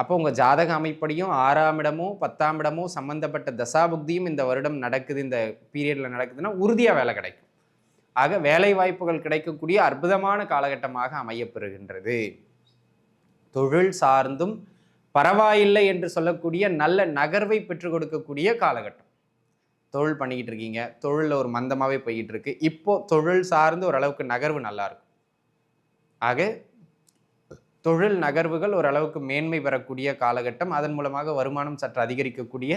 அப்போ உங்கள் ஜாதக அமைப்படியும் ஆறாம் இடமோ பத்தாம் இடமோ சம்மந்தப்பட்ட தசாபுக்தியும் இந்த வருடம் நடக்குது இந்த பீரியடில் நடக்குதுன்னா உறுதியாக வேலை கிடைக்கும். ஆக வேலை வாய்ப்புகள் கிடைக்கக்கூடிய அற்புதமான காலகட்டமாக அமையப்பெறுகின்றது. தொழில் சார்ந்தும் பரவாயில்லை என்று சொல்லக்கூடிய நல்ல நகர்வை பெற்றுக் கொடுக்கக்கூடிய காலகட்டம். தொழில் பண்ணிக்கிட்டு இருக்கீங்க தொழிலில் ஒரு மந்தமாகவே போய்கிட்டு இருக்கு. இப்போ தொழில் சார்ந்து ஓரளவுக்கு நகர்வு நல்லாயிருக்கும் ஆக தொழில் நகர்வுகள் ஓரளவுக்கு மேன்மை பெறக்கூடிய காலகட்டம். அதன் மூலமாக வருமானம் சற்று அதிகரிக்கக்கூடிய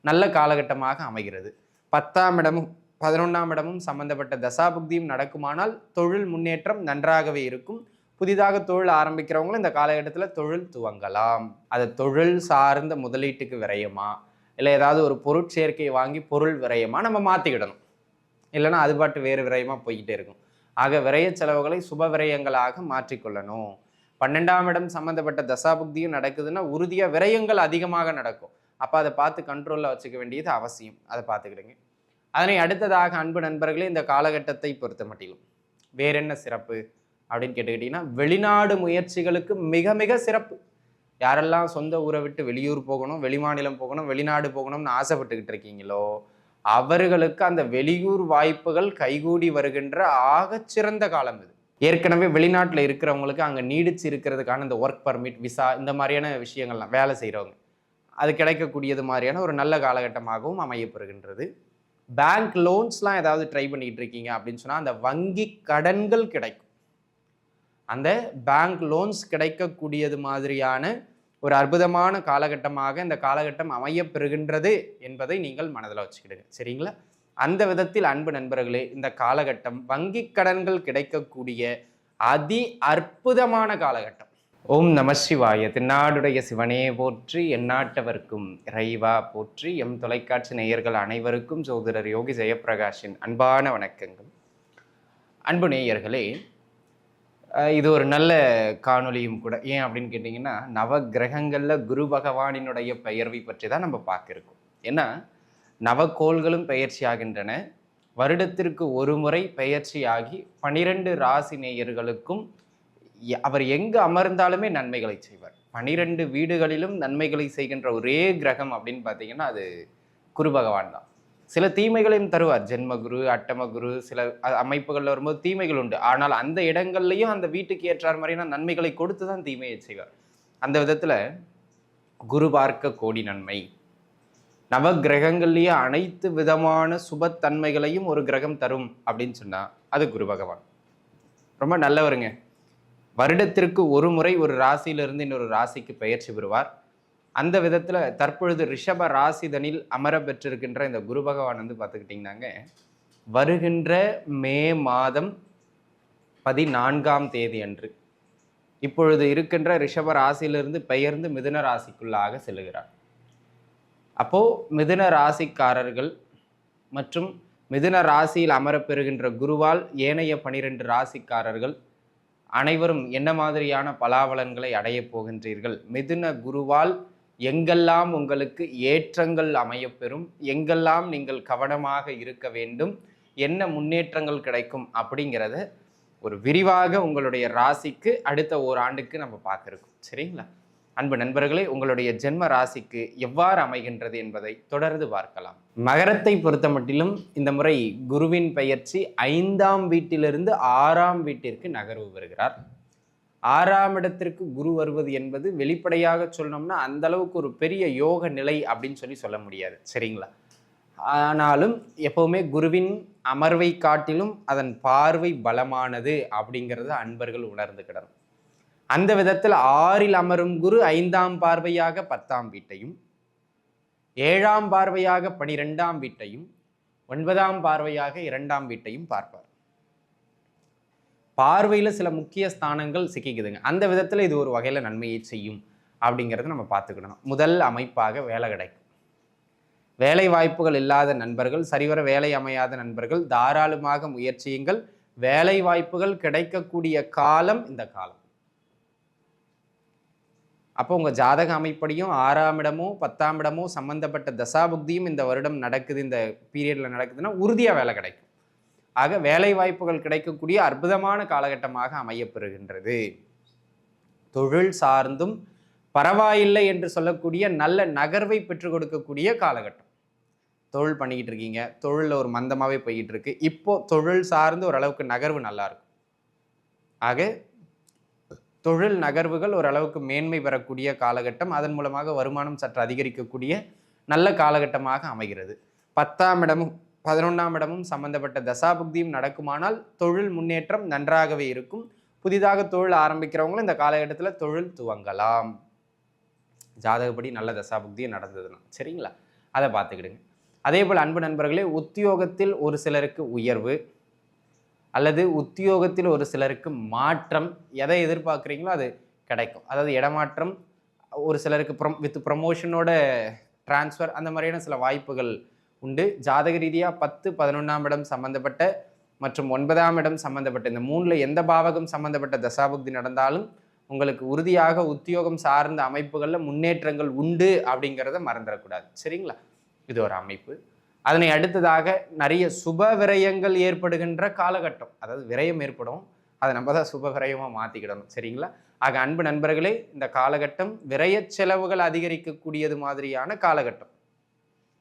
நல்ல காலகட்டமாக அமைகிறது. பத்தாம் இடமும் பதினொன்றாம் இடமும் சம்பந்தப்பட்ட தசாபுக்தியும் நடக்குமானால் தொழில் முன்னேற்றம் நன்றாகவே இருக்கும். புதிதாக தொழில் ஆரம்பிக்கிறவங்களும் இந்த காலகட்டத்தில் தொழில் துவங்கலாம். அது தொழில் சார்ந்த முதலீட்டுக்கு விரயமா? இல்லை ஏதாவது ஒரு பொருட்சேர்க்கை வாங்கி பொருள் விரயமா? நம்ம மாற்றிக்கிடணும் இல்லைன்னா அது பாட்டு வேறு விரயமாக போய்கிட்டே இருக்கும். ஆக விரய செலவுகளை சுப விரயங்களாக மாற்றிக்கொள்ளணும். பன்னெண்டாம் இடம் சம்மந்தப்பட்ட தசாபுக்தியும் நடக்குதுன்னா உறுதியாக விரயங்கள் அதிகமாக நடக்கும். அப்போ அதை பார்த்து கண்ட்ரோலில் வச்சுக்க வேண்டியது அவசியம். அதை பார்த்துக்கிடுங்க. அதனை அடுத்ததாக அன்பு நண்பர்களே இந்த காலகட்டத்தை பொறுத்த மட்டிலும் வேற என்ன சிறப்பு அப்படின்னு கேட்டுக்கிட்டிங்கன்னா வெளிநாடு முயற்சிகளுக்கு மிக மிக சிறப்பு. யாரெல்லாம் சொந்த ஊரை விட்டு வெளியூர் போகணும் வெளிமாநிலம் போகணும் வெளிநாடு போகணும்னு ஆசைப்பட்டுக்கிட்டு இருக்கீங்களோ அவர்களுக்கு அந்த வெளியூர் வாய்ப்புகள் கைகூடி வருகின்ற ஆகச்சிறந்த காலம் இது. ஏற்கனவே வெளிநாட்டில் இருக்கிறவங்களுக்கு அங்கே நீடிச்சு இருக்கிறதுக்கான இந்த ஒர்க் பர்மிட் விசா இந்த மாதிரியான விஷயங்கள்லாம் வேலை செய்கிறவங்க அது கிடைக்கக்கூடியது மாதிரியான ஒரு நல்ல காலகட்டமாகவும் அமையப்பெறுகின்றது. பேங்க் லோன்ஸ்லாம் ஏதாவது ட்ரை பண்ணிக்கிட்டு இருக்கீங்க அப்படின்னு சொன்னால் அந்த வங்கி கடன்கள் கிடைக்கும். அந்த பேங்க் லோன்ஸ் கிடைக்கக்கூடியது மாதிரியான ஒரு அற்புதமான காலகட்டமாக இந்த காலகட்டம் அமையப்பெறுகின்றது என்பதை நீங்கள் மனதில் வச்சுக்கிடுங்க. சரிங்களா? அந்த விதத்தில் அன்பு நண்பர்களே இந்த காலகட்டம் வங்கி கடன்கள் கிடைக்கக்கூடிய அதி அற்புதமான காலகட்டம். ஓம் நம சிவாய. திருநாடுடைய சிவனே போற்றி எந்நாட்டவர்க்கும் இறைவா போற்றி எம் தொலைக்காட்சி நேயர்கள் அனைவருக்கும் சோதரர் யோகி ஜெயப்பிரகாஷின் அன்பான வணக்கங்கள். அன்பு நேயர்களே இது ஒரு நல்ல காணொளியும் கூட. ஏன் அப்படின்னு கேட்டிங்கன்னா நவ கிரகங்களில் குரு பகவானினுடைய பெயர்வை பற்றி தான் நம்ம பார்க்குறோம் ஏன்னா நவக்கோள்களும் பெயர்ச்சி ஆகின்றன வருடத்திற்கு ஒரு முறை பெயர்ச்சியாகி பனிரெண்டு ராசி நேயர்களுக்கும் அவர் எங்கு அமர்ந்தாலுமே நன்மைகளை செய்வார். பனிரெண்டு வீடுகளிலும் நன்மைகளை செய்கின்ற ஒரே கிரகம் அப்படின்னு பார்த்தீங்கன்னா அது குரு பகவான் தான். சில தீமைகளையும் தருவார். ஜென்மகுரு அட்டமகுரு சில அமைப்புகளில் வரும்போது தீமைகள் உண்டு. ஆனால் அந்த இடங்கள்லையும் அந்த வீட்டுக்கு ஏற்றார் மாதிரியான நன்மைகளை கொடுத்து தான் தீமையை செய்வார். அந்த விதத்தில் குரு பார்க்க கோடி நன்மை நவ கிரகங்கள்லேயே அனைத்து விதமான சுபத்தன்மைகளையும் ஒரு கிரகம் தரும் அப்படின்னு சொன்னால் அது குரு பகவான். ரொம்ப நல்லவருங்க. வருடத்திற்கு ஒரு முறை ஒரு ராசியிலிருந்து இன்னொரு ராசிக்கு பெயர்ச்சி பெறுவார். அந்த விதத்தில் தற்பொழுது ரிஷப ராசிதனில் அமர பெற்றிருக்கின்ற இந்த குரு பகவான் வந்து பார்த்துக்கிட்டிங்கன்னாங்க வருகின்ற மே மாதம் பதினான்காம் தேதி அன்று. இப்பொழுது இருக்கின்ற ரிஷப ராசியிலிருந்து பெயர்ந்து மிதுன ராசிக்குள்ளாக செல்லுகிறார். அப்போது மிதுன ராசிக்காரர்கள் மற்றும் மிதுன ராசியில் அமரப்பெறுகின்ற குருவால் ஏனைய பனிரெண்டு ராசிக்காரர்கள் அனைவரும் என்ன மாதிரியான பலாபலன்களை அடையப் போகின்றீர்கள்? மிதுன குருவால் எங்கெல்லாம் உங்களுக்கு ஏற்றங்கள் அமையப்பெறும்? எங்கெல்லாம் நீங்கள் கவனமாக இருக்க வேண்டும்? என்ன முன்னேற்றங்கள் கிடைக்கும்? அப்படிங்கிறத ஒரு விரிவாக உங்களுடைய ராசிக்கு அடுத்த ஓராண்டுக்கு நம்ம பார்க்குறோம். சரிங்களா? அன்பு நண்பர்களே உங்களுடைய ஜென்ம ராசிக்கு எவ்வாறு அமைகின்றது என்பதை தொடர்ந்து பார்க்கலாம். மகரத்தை பொறுத்த மட்டிலும் இந்த முறை குருவின் பெயர்ச்சி ஐந்தாம் வீட்டிலிருந்து ஆறாம் வீட்டிற்கு நகர்வு வருகிறார் ஆறாம் இடத்திற்கு குரு வருவது என்பது வெளிப்படையாக சொல்லணும்னா அந்த அளவுக்கு ஒரு பெரிய யோக நிலை அப்படின்னு சொல்லி சொல்ல முடியாது. சரிங்களா? ஆனாலும் எப்போவுமே குருவின் அமர்வை காட்டிலும் அதன் பார்வை பலமானது அப்படிங்கிறத அன்பர்கள் உணர்ந்துக்கிடணும் அந்த விதத்தில் ஆறில் அமரும் குரு ஐந்தாம் பார்வையாக பத்தாம் வீட்டையும் ஏழாம் பார்வையாக பனிரெண்டாம் வீட்டையும் ஒன்பதாம் பார்வையாக இரண்டாம் வீட்டையும் பார்ப்பார். பார்வையில் சில முக்கிய ஸ்தானங்கள் சிக்கிக்குதுங்க. அந்த விதத்தில் இது ஒரு வகையில் நன்மையை செய்யும் அப்படிங்கிறத நம்ம பார்த்துக்கிடணும். முதல் அமைப்பாக வேலை கிடைக்கும். வேலை வாய்ப்புகள் இல்லாத நண்பர்கள் சரிவர வேலை அமையாத நண்பர்கள் தாராளமாக முயற்சியுங்கள். வேலை வாய்ப்புகள் கிடைக்கக்கூடிய காலம் இந்த காலம். அப்போ உங்கள் ஜாதக அமைப்படியும் ஆறாம் இடமோ பத்தாம் இடமோ சம்மந்தப்பட்ட தசாபுக்தியும் இந்த வருடம் நடக்குது இந்த பீரியடில் நடக்குதுன்னா உறுதியாக வேலை கிடைக்கும். ஆக வேலை வாய்ப்புகள் கிடைக்கக்கூடிய அற்புதமான காலகட்டமாக அமையப்பெறுகின்றது. தொழில் சார்ந்தும் பரவாயில்லை என்று சொல்லக்கூடிய நல்ல நகர்வை பெற்றுக் கொடுக்கக்கூடிய காலகட்டம். தொழில் பண்ணிக்கிட்டு இருக்கீங்க தொழிலில் ஒரு மந்தமாகவே போய்கிட்டு இருக்கு. இப்போ தொழில் சார்ந்து ஓரளவுக்கு நகர்வு நல்லாயிருக்கும் ஆக தொழில் நகர்வுகள் ஓரளவுக்கு மேன்மை பெறக்கூடிய காலகட்டம். அதன் மூலமாக வருமானம் சற்று அதிகரிக்கக்கூடிய நல்ல காலகட்டமாக அமைகிறது. பத்தாம் இடமும் பதினொன்றாம் இடமும் சம்பந்தப்பட்ட தசாபுக்தியும் நடக்குமானால் தொழில் முன்னேற்றம் நன்றாகவே இருக்கும். புதிதாக தொழில் ஆரம்பிக்கிறவங்களும் இந்த காலகட்டத்தில் தொழில் துவங்கலாம். ஜாதகப்படி நல்ல தசாபுக்தியும் நடந்ததுன்னா சரிங்களா? அதை பார்த்துக்கிடுங்க. அதே போல் அன்பு நண்பர்களே உத்தியோகத்தில் ஒரு சிலருக்கு உயர்வு அல்லது உத்தியோகத்தில் ஒரு சிலருக்கு மாற்றம் எதை எதிர்பார்க்குறீங்களோ அது கிடைக்கும். அதாவது இடமாற்றம் ஒரு சிலருக்கு ப்ரம் வித் ப்ரமோஷனோட ட்ரான்ஸ்ஃபர் அந்த மாதிரியான சில வாய்ப்புகள் உண்டு. ஜாதக ரீதியாக பத்து பதினொன்றாம் இடம் சம்மந்தப்பட்ட மற்றும் ஒன்பதாம் இடம் சம்மந்தப்பட்ட இந்த மூணில் எந்த பாவகம் சம்மந்தப்பட்ட தசாபுக்தி நடந்தாலும் உங்களுக்கு உறுதியாக உத்தியோகம் சார்ந்த அமைப்புகளில் முன்னேற்றங்கள் உண்டு அப்படிங்கிறத மறந்துடக்கூடாது. சரிங்களா? இது ஒரு அமைப்பு. அதனை அடுத்ததாக நிறைய சுப விரயங்கள் ஏற்படுகின்ற காலகட்டம். அதாவது விரயம் ஏற்படும். அதை நம்ம தான் சுப விரயமாக மாற்றிக்கிடணும் சரிங்களா? ஆக அன்பு நண்பர்களே இந்த காலகட்டம் விரய செலவுகள் அதிகரிக்கக்கூடியது மாதிரியான காலகட்டம்.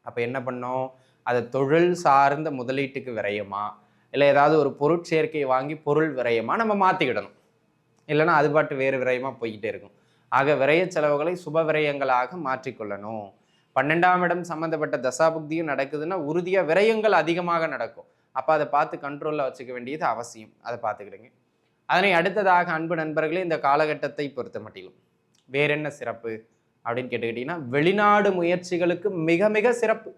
அப்போ என்ன பண்ணோம்? அது தொழில் சார்ந்த முதலீட்டுக்கு விரயமா? இல்லை ஏதாவது ஒரு பொருட்சேர்க்கை வாங்கி பொருள் விரயமா நம்ம மாற்றிக்கிடணும் இல்லைன்னா அது பாட்டு வேறு விரயமாக போய்கிட்டே இருக்கும். ஆக விரய செலவுகளை சுப விரயங்களாக மாற்றிக்கொள்ளணும். பன்னெண்டாம் இடம் சம்மந்தப்பட்ட தசாபுக்தியும் நடக்குதுன்னா உறுதியாக விரயங்கள் அதிகமாக நடக்கும். அப்போ அதை பார்த்து கண்ட்ரோலில் வச்சுக்க வேண்டியது அவசியம். அதை பார்த்துக்கிடுங்க. அதனை அடுத்ததாக அன்பு நண்பர்களே இந்த காலகட்டத்தை பொறுத்த மட்டிலும் வேற என்ன சிறப்பு அப்படின்னு கேட்டுக்கிட்டிங்கன்னா வெளிநாடு முயற்சிகளுக்கு மிக மிக சிறப்பு.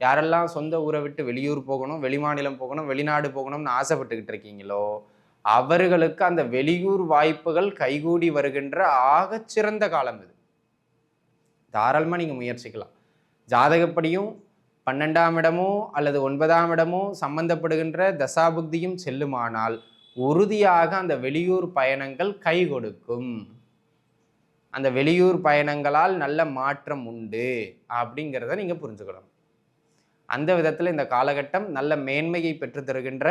யாரெல்லாம் சொந்த ஊரை விட்டு வெளியூர் போகணும் வெளிமாநிலம் போகணும் வெளிநாடு போகணும்னு ஆசைப்பட்டுக்கிட்டு இருக்கீங்களோ அவர்களுக்கு அந்த வெளியூர் வாய்ப்புகள் கைகூடி வருகின்ற ஆகச்சிறந்த காலம் இது. தாராளமாக நீங்கள் முயற்சிக்கலாம். ஜாதகப்படியும் பன்னெண்டாம் இடமோ அல்லது ஒன்பதாம் இடமோ சம்பந்தப்படுகின்ற தசாபுக்தியும் செல்லுமானால் உறுதியாக அந்த வெளியூர் பயணங்கள் கை கொடுக்கும். அந்த வெளியூர் பயணங்களால் நல்ல மாற்றம் உண்டு அப்படிங்கிறத நீங்கள் புரிஞ்சுக்கணும். அந்த விதத்தில் இந்த காலகட்டம் நல்ல மேன்மையை பெற்று தருகின்ற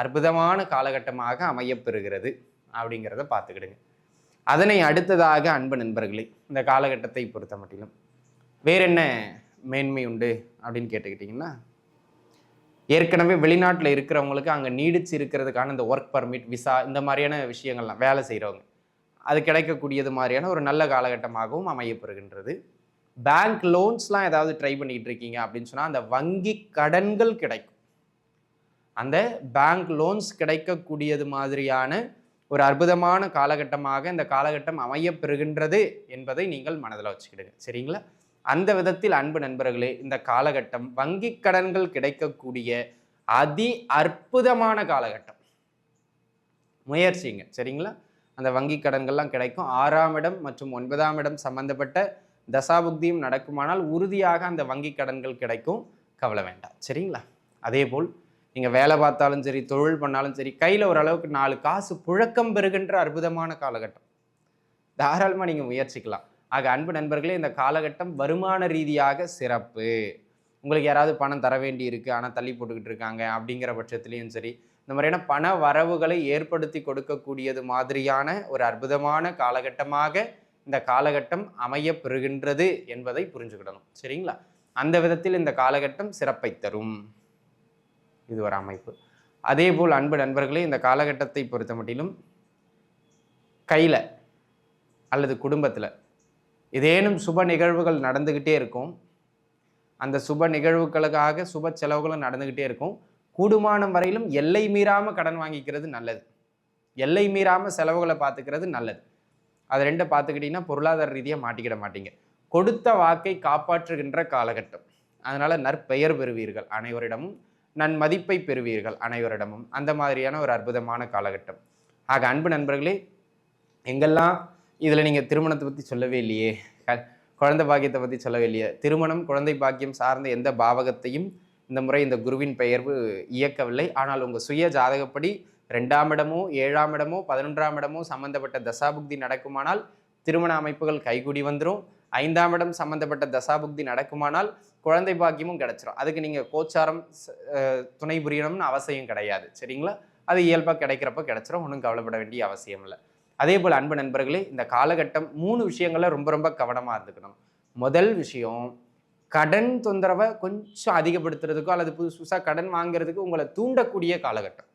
அற்புதமான காலகட்டமாக அமையப்பெறுகிறது அப்படிங்கிறத பார்த்துக்கிடுங்க. அதனை அடுத்ததாக அன்பு நண்பர்களே இந்த காலகட்டத்தை பொறுத்த மட்டிலும் வேற என்ன மேன்மை உண்டு அப்படின்னு கேட்டுக்கிட்டிங்கன்னா ஏற்கனவே வெளிநாட்டில் இருக்கிறவங்களுக்கு அங்கே நீடிச்சு இருக்கிறதுக்கான இந்த ஒர்க் பர்மிட் விசா இந்த மாதிரியான விஷயங்கள்லாம் வேலை செய்கிறவங்க அது கிடைக்கக்கூடியது மாதிரியான ஒரு நல்ல காலகட்டமாகவும் அமையப்பெறுகின்றது. பேங்க் லோன்ஸ்லாம் ஏதாவது ட்ரை பண்ணிக்கிட்டு இருக்கீங்க அப்படின்னு சொன்னால் அந்த வங்கி கடன்கள் கிடைக்கும். அந்த பேங்க் லோன்ஸ் கிடைக்கக்கூடியது மாதிரியான ஒரு அற்புதமான காலகட்டமாக இந்த காலகட்டம் அமையப்பெறுகின்றது என்பதை நீங்கள் மனதில் வச்சுக்கிடுங்க. சரிங்களா? அந்த விதத்தில் அன்பு நண்பர்களே இந்த காலகட்டம் வங்கி கடன்கள் கிடைக்கக்கூடிய அதி அற்புதமான காலகட்டம். முயற்சிங்க. சரிங்களா? அந்த வங்கி கடன்கள்லாம் கிடைக்கும். ஆறாம் இடம் மற்றும் ஒன்பதாம் இடம் சம்பந்தப்பட்ட தசாபுக்தியும் நடக்குமானால் உறுதியாக அந்த வங்கி கடன்கள் கிடைக்கும். கவலை வேண்டாம். சரிங்களா? அதே போல் நீங்கள் வேலை பார்த்தாலும் சரி தொழில் பண்ணாலும் சரி கையில் ஓரளவுக்கு நாலு காசு புழக்கம் பெறுகின்ற அற்புதமான காலகட்டம். தாராளமாக நீங்கள் முயற்சிக்கலாம். ஆக அன்பு நண்பர்களே இந்த காலகட்டம் வருமான ரீதியாக சிறப்பு. உங்களுக்கு யாராவது பணம் தர வேண்டி இருக்குது ஆனால் தள்ளி போட்டுக்கிட்டு இருக்காங்க அப்படிங்கிற பட்சத்துலேயும் சரி இந்த மாதிரியான பண வரவுகளை ஏற்படுத்தி கொடுக்கக்கூடியது மாதிரியான ஒரு அற்புதமான காலகட்டமாக இந்த காலகட்டம் அமைய பெறுகின்றது என்பதை புரிஞ்சுக்கிடணும். சரிங்களா? அந்த விதத்தில் இந்த காலகட்டம் சிறப்பை தரும். இது ஒரு அமைப்பு. அதே போல் அன்பு நண்பர்களே இந்த காலகட்டத்தை பொறுத்த மட்டிலும் கையில் அல்லது குடும்பத்தில் ஏதேனும் சுப நிகழ்வுகள் நடந்துக்கிட்டே இருக்கும். அந்த சுப நிகழ்வுகளுக்காக சுப செலவுகளும் நடந்துக்கிட்டே இருக்கும். கூடுமானம் வரையிலும் எல்லை மீறாமல் கடன் வாங்கிக்கிறது நல்லது. எல்லை மீறாமல் செலவுகளை பார்த்துக்கிறது நல்லது. அது ரெண்டை பார்த்துக்கிட்டிங்கன்னா பொருளாதார ரீதியாக மாட்டிக்கிட மாட்டீங்க. கொடுத்த வாக்கை காப்பாற்றுகின்ற காலகட்டம். அதனால் நற்பெயர் பெறுவீர்கள் அனைவரிடமும். நன் மதிப்பை பெறுவீர்கள் அனைவரிடமும். அந்த மாதிரியான ஒரு அற்புதமான காலகட்டம். ஆக அன்பு நண்பர்களே எங்கெல்லாம் இதில் நீங்கள் திருமணத்தை பற்றி சொல்லவே இல்லையே க- குழந்தை பாக்கியத்தை பற்றி சொல்லவே இல்லையே திருமணம் குழந்தை பாக்கியம் சார்ந்த எந்த பாவகத்தையும் இந்த முறை இந்த குருவின் பெயர்வு இயக்கவில்லை. ஆனால் உங்கள் சுய ஜாதகப்படி ரெண்டாம் இடமோ ஏழாம் இடமோ பதினொன்றாம் இடமோ சம்பந்தப்பட்ட தசாபுக்தி நடக்குமானால் திருமண அமைப்புகள் கைகூடி வந்துடும் ஐந்தாம் இடம் சம்பந்தப்பட்ட தசாபுக்தி நடக்குமானால் குழந்தை பாக்கியமும் கிடைச்சிரும். அதுக்கு நீங்கள் கோச்சாரம் துணை புரியணும்னு அவசியம் கிடையாது. சரிங்களா? அது இயல்பாக கிடைக்கிறப்ப கிடச்சிரும். ஒன்றும் கவலைப்பட வேண்டிய அவசியம் இல்லை. அதே போல் அன்பு நண்பர்களே இந்த காலகட்டம் மூணு விஷயங்களில் ரொம்ப ரொம்ப கவனமாக இருந்துக்கணும். முதல் விஷயம் கடன் தொந்தரவை கொஞ்சம் அதிகப்படுத்துறதுக்கோ அல்லது புதுசு புதுசாக கடன் வாங்குறதுக்கு உங்களை தூண்டக்கூடிய காலகட்டம்.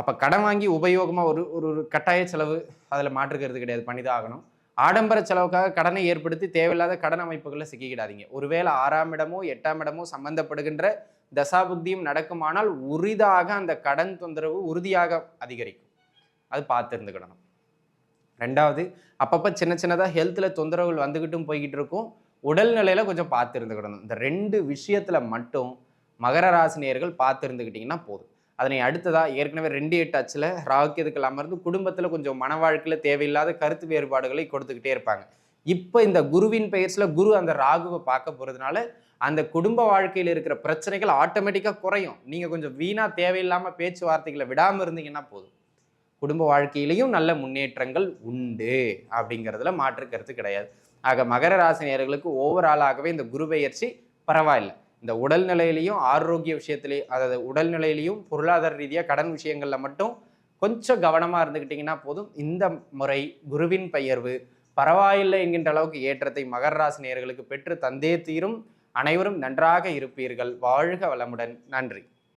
அப்போ கடன் வாங்கி உபயோகமாக ஒரு ஒரு ஒரு கட்டாய செலவு அதில் மாற்றுக்கிறது கிடையாது. பண்ணிதான் ஆகணும். ஆடம்பர செலவுக்காக கடனை ஏற்படுத்தி தேவையில்லாத கடன் அமைப்புகளில் சிக்கிக்கிடாதீங்க. ஒருவேளை ஆறாம் இடமோ எட்டாம் இடமோ சம்பந்தப்படுகின்ற தசாபுக்தியும் நடக்குமானால் உரிதாக அந்த கடன் தொந்தரவு உறுதியாக அதிகரிக்கும். அது பார்த்து இருந்துக்கிடணும். ரெண்டாவது அப்பப்போ சின்ன சின்னதாக ஹெல்த்தில் தொந்தரவுகள் வந்துக்கிட்டும் போய்கிட்டு இருக்கும் உடல்நிலையில் கொஞ்சம் பார்த்து இருந்துக்கிடணும். இந்த ரெண்டு விஷயத்தில் மட்டும் மகர ராசினியர்கள் பார்த்து இருந்துக்கிட்டிங்கன்னா போதும். அதனை அடுத்ததாக ஏற்கனவே ரெண்டு எட்டு அச்சில் ராக்கியதுக்கள் அமர்ந்து குடும்பத்தில் கொஞ்சம் மன வாழ்க்கையில் தேவையில்லாத கருத்து வேறுபாடுகளை கொடுத்துக்கிட்டே இருப்பாங்க. இப்போ இந்த குருவின் பெயர்ஸில் குரு அந்த ராகுவை பார்க்க போகிறதுனால அந்த குடும்ப வாழ்க்கையில் இருக்கிற பிரச்சனைகள் ஆட்டோமேட்டிக்காக குறையும். நீங்கள் கொஞ்சம் வீணாக தேவையில்லாமல் பேச்சுவார்த்தைகளை விடாமல் இருந்தீங்கன்னா போதும். குடும்ப வாழ்க்கையிலையும் நல்ல முன்னேற்றங்கள் உண்டு அப்படிங்கிறதுல மாற்று கருத்து கிடையாது. ஆக மகர ராசினியர்களுக்கு ஓவராலாகவே இந்த குரு பெயர்ச்சி பரவாயில்லை. இந்த உடல்நிலையிலையும் ஆரோக்கிய விஷயத்திலையும் அதாவது உடல்நிலையிலையும் பொருளாதார ரீதியாக கடன் விஷயங்களில் மட்டும் கொஞ்சம் கவனமாக இருந்துக்கிட்டிங்கன்னா போதும். இந்த முறை குருவின் பெயர்வு பரவாயில்லை என்கின்ற அளவுக்கு ஏற்றத்தை மகர ராசினியர்களுக்கு பெற்று தந்தே தீரும். அனைவரும் நன்றாக இருப்பீர்கள். வாழ்க வளமுடன். நன்றி.